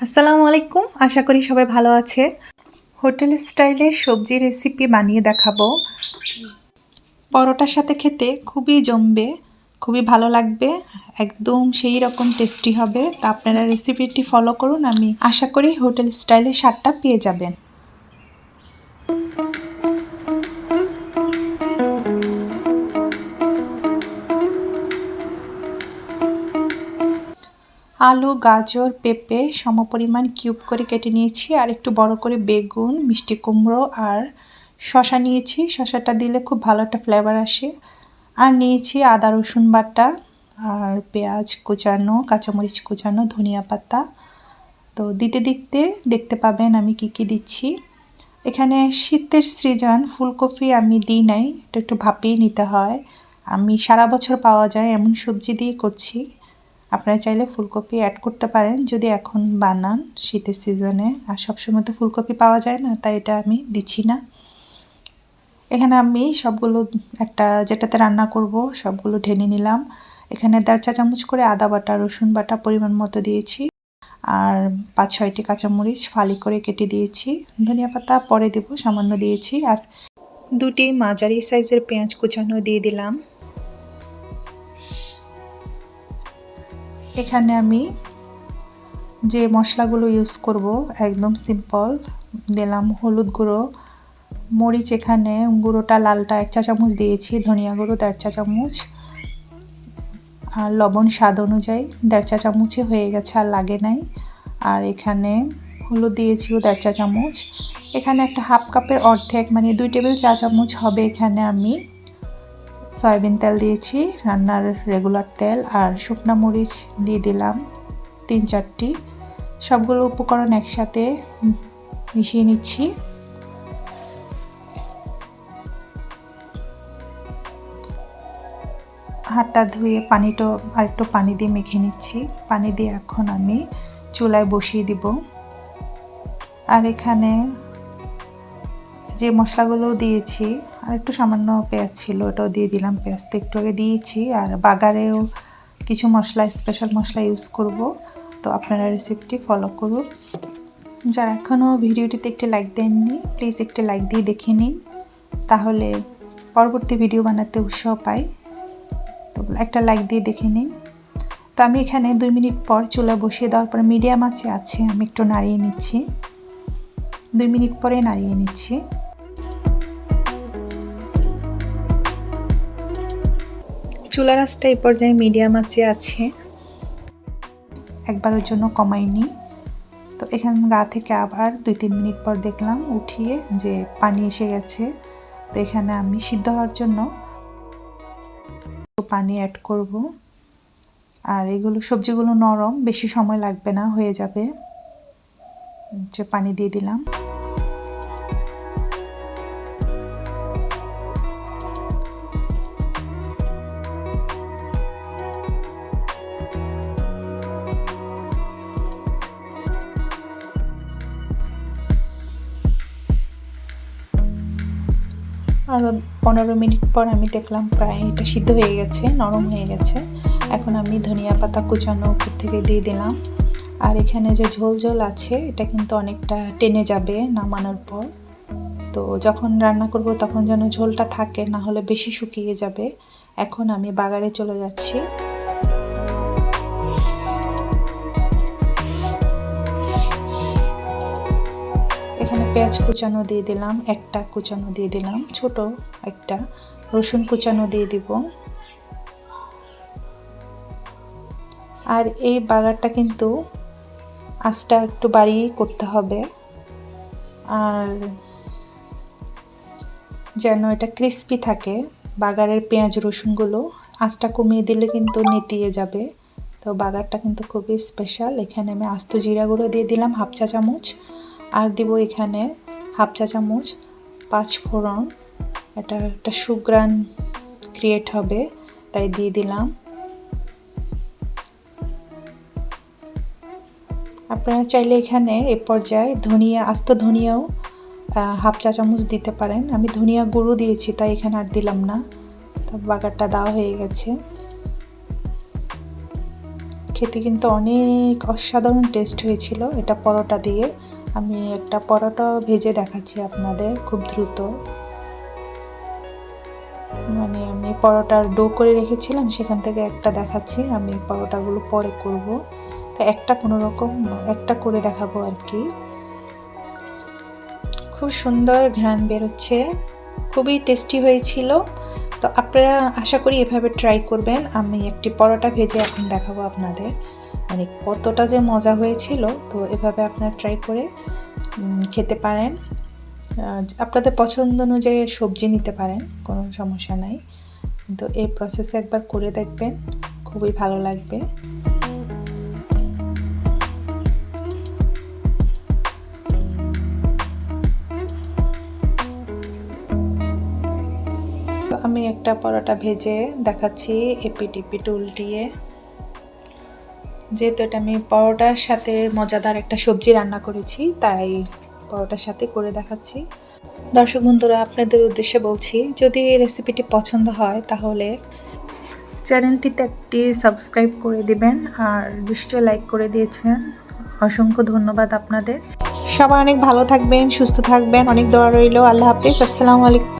আসসালামু আলাইকুম। আশা করি সবাই ভালো আছে হোটেল স্টাইলে সবজি রেসিপি বানিয়ে দেখাবো। পরোটার সাথে খেতে খুবই জমবে, খুবই ভালো লাগবে, একদম সেই রকম টেস্টি হবে। তা আপনারা রেসিপিটি ফলো করুন, আমি আশা করি হোটেল স্টাইলে স্বাদটা পেয়ে যাবেন। আলু, গাজর, পেঁপে সমপরিমাণ কিউব করে কেটে নিয়েছি আর একটু বড় করে বেগুন, মিষ্টি কুমড়ো আর শশা নিয়েছি। শশাটা দিলে খুব ভালো একটা ফ্লেভার আসে। আর নিয়েছি আদা, রসুন বাটা আর পেঁয়াজ কুচানো, কাঁচামরিচ কুচানো, ধনিয়া পাতা। তো দিতে দিতে দেখতে পাবেন আমি কি কি দিচ্ছি। এখানে শীতের সৃজন ফুলকপি আমি দিই নাই, এটা একটু ভাপিয়ে নিতে হয়। আমি সারা বছর পাওয়া যায়, এমন সবজি দিয়ে করছি। আপনারা চাইলে ফুলকপি অ্যাড করতে পারেন। যদি এখন বানান, শীতের সিজনে, আর সবসময় তো ফুলকপি পাওয়া যায় না, তাই এটা আমি দিচ্ছি না। এখানে আমি সবগুলো, একটা যেটাতে রান্না করব, সবগুলো ঢেনে নিলাম। এখানে দেড় চা চামচ করে আদা বাটা, রসুন বাটা পরিমাণ মতো দিয়েছি। আর পাঁচ ছয়টি কাঁচামরিচ ফালি করে কেটে দিয়েছি। ধনিয়া পাতা পরে দেব, সামান্য দিয়েছি। আর দুটি মাঝারি সাইজের পেঁয়াজ কুচানো দিয়ে দিলাম। এখানে আমি যে মশলাগুলো ইউজ করব, একদম সিম্পল দিলাম হলুদ গুঁড়ো, মরিচ এখানে, গুঁড়োটা লালটা এক চা চামচ দিয়েছি, ধনিয়া গুঁড়ো দেড় চা চামচ, আর লবণ স্বাদ অনুযায়ী দেড় চা চামচই হয়ে গেছে আর লাগে নাই। আর এখানে হলুদ দিয়েছিও দেড় চা চামচ। এখানে একটা হাফ কাপের অর্ধেক মানে দুই টেবিল চা চামচ হবে এখানে আমি। সয়াবিন তেল দিয়েছি, রান্নার রেগুলার তেল আর শুকনা মরিচ দিয়ে দিলাম তিন চারটি। সবগুলো উপকরণ একসাথে মিশিয়ে নিচ্ছি। হাতটা ধুয়ে পানিটা আর একটু পানি দিয়ে মেখে নিচ্ছি। পানি দিয়ে এখন আমি চুলায় বসিয়ে দিব। আর এখানে যে মশলাগুলো দিয়েছি আর একটু সামান্য পেঁয়াজ ছিল, ওটাও দিয়ে দিলাম। পেঁয়াজ তো একটু আগে দিয়েছি আর বাগারেও কিছু মশলা স্পেশাল মশলা ইউজ করব। তো আপনারা রেসিপিটি ফলো করুন। যারা এখনও ভিডিওটিতে একটি লাইক দেননি প্লিজ একটি লাইক দিয়ে দেখে নিন। তাহলে পরবর্তী ভিডিও বানাতে উৎসাহ পাই। তো একটা লাইক দিয়ে দেখে নিন। তো আমি এখানে দুই মিনিট পর চুলা বসিয়ে দেওয়ার পরে মিডিয়াম আছে আছে, আমি একটু নাড়িয়ে নিচ্ছি। দুই মিনিট পরে নাড়িয়ে নিচ্ছি। চুলা রাসটা এই পর্যায়ে মিডিয়াম আছে। আছে একবারের জন্য কমাইনি তো এখান গা থেকে আবার দুই তিন মিনিট পর দেখলাম উঠিয়ে যে পানি এসে গেছে। তো এখানে আমি সিদ্ধ হওয়ার জন্য পানি অ্যাড করব। আর এগুলো সবজিগুলো নরম, বেশি সময় লাগবে না, হয়ে যাবে। নিচে পানি দিয়ে দিলাম। আরও পনেরো মিনিট পর আমি দেখলাম প্রায় এটা সিদ্ধ হয়ে গেছে, নরম হয়ে গেছে। এখন আমি ধনিয়া পাতা কুচানো উপর থেকে দিয়ে দিলাম। আর এখানে যে ঝোল ঝোল আছে, এটা কিন্তু অনেকটা টেনে যাবে নামানোর পর। তো যখন রান্না করব তখন যেন ঝোলটা থাকে, না হলে বেশি শুকিয়ে যাবে। এখন আমি বাগারে চলে যাচ্ছি। পেঁয়াজ কুচানো দিয়ে দিলাম, একটা কুচানো দিয়ে দিলাম, ছোট একটা। রসুন কুচানো দিয়ে দিব। আর এই বাগারটা কিন্তু আঁচটা একটু বাড়িয়েই করতে হবে। আর যেন এটা ক্রিস্পি থাকে, বাগারের পেঁয়াজ, রসুনগুলো আঁচটা কমিয়ে দিলে কিন্তু নেটিয়ে যাবে। তো বাগারটা কিন্তু খুবই স্পেশাল এখানে আমি আস্ত জিরা গুঁড়ো দিয়ে দিলাম, হাফ চা চামচ। আর দিব এখানে হাফ চা চামচ, পাঁচ ফোড়ন, এটা একটা সুগ্রান ক্রিয়েট হবে, তাই দিয়ে দিলাম। আপনারা চাইলে এখানে এ পর্যায়ে ধনিয়া, আস্ত ধনিয়াও হাফ চা চামচ দিতে পারেন। আমি ধনিয়া গুঁড়ো দিয়েছি, তাই এখানে আর দিলাম না। বাগারটা দেওয়া হয়ে গেছে। খেতে কিন্তু অনেক অসাধারণ টেস্ট হয়েছিল এটা পরোটা দিয়ে। আমি একটা পরোটা ভেজে দেখাচ্ছি আপনাদের খুব দ্রুত। মানে আমি পরোটার ডো করে রেখেছিলাম, সেখান থেকে একটা দেখাচ্ছি, আমি পরোটাগুলো পরে করব। তো একটা কোনো রকম একটা করে দেখাবো আর কি। খুব সুন্দর ঘ্রাণ বেরোচ্ছে, খুবই টেস্টি হয়েছিল। তো আপনারা আশা করি এভাবে ট্রাই করবেন, আমি একটি পরোটা ভেজে এখন দেখাবো আপনাদের। মানে কতটা যে মজা হয়েছিল, তো এভাবে আপনারা ট্রাই করে খেতে পারেন। আপনাদের পছন্দ অনুযায়ী সবজি নিতে পারেন, কোনো সমস্যা নাই। কিন্তু এই প্রসেসে একবার করে দেখবেন, খুবই ভালো লাগবে। আমি একটা পরোটা ভেজে দেখাচ্ছি এপিট উল্টিয়ে যেহেতু এটা আমি পরোটার সাথে মজাদার একটা সবজি রান্না করেছি, তাই পরোটার সাথে করে দেখাচ্ছি। দর্শক বন্ধুরা, আপনাদের উদ্দেশ্যে বলছি, যদি এই রেসিপিটি পছন্দ হয়, তাহলে চ্যানেলটিতে একটি সাবস্ক্রাইব করে দিবেন, আর নিশ্চয়ই লাইক করে দিয়েছেন। অসংখ্য ধন্যবাদ আপনাদের। সবাই অনেক ভালো থাকবেন, সুস্থ থাকবেন, অনেক দোয়া রইল। আল্লাহ হাফিজ, আসসালামু আলাইকুম।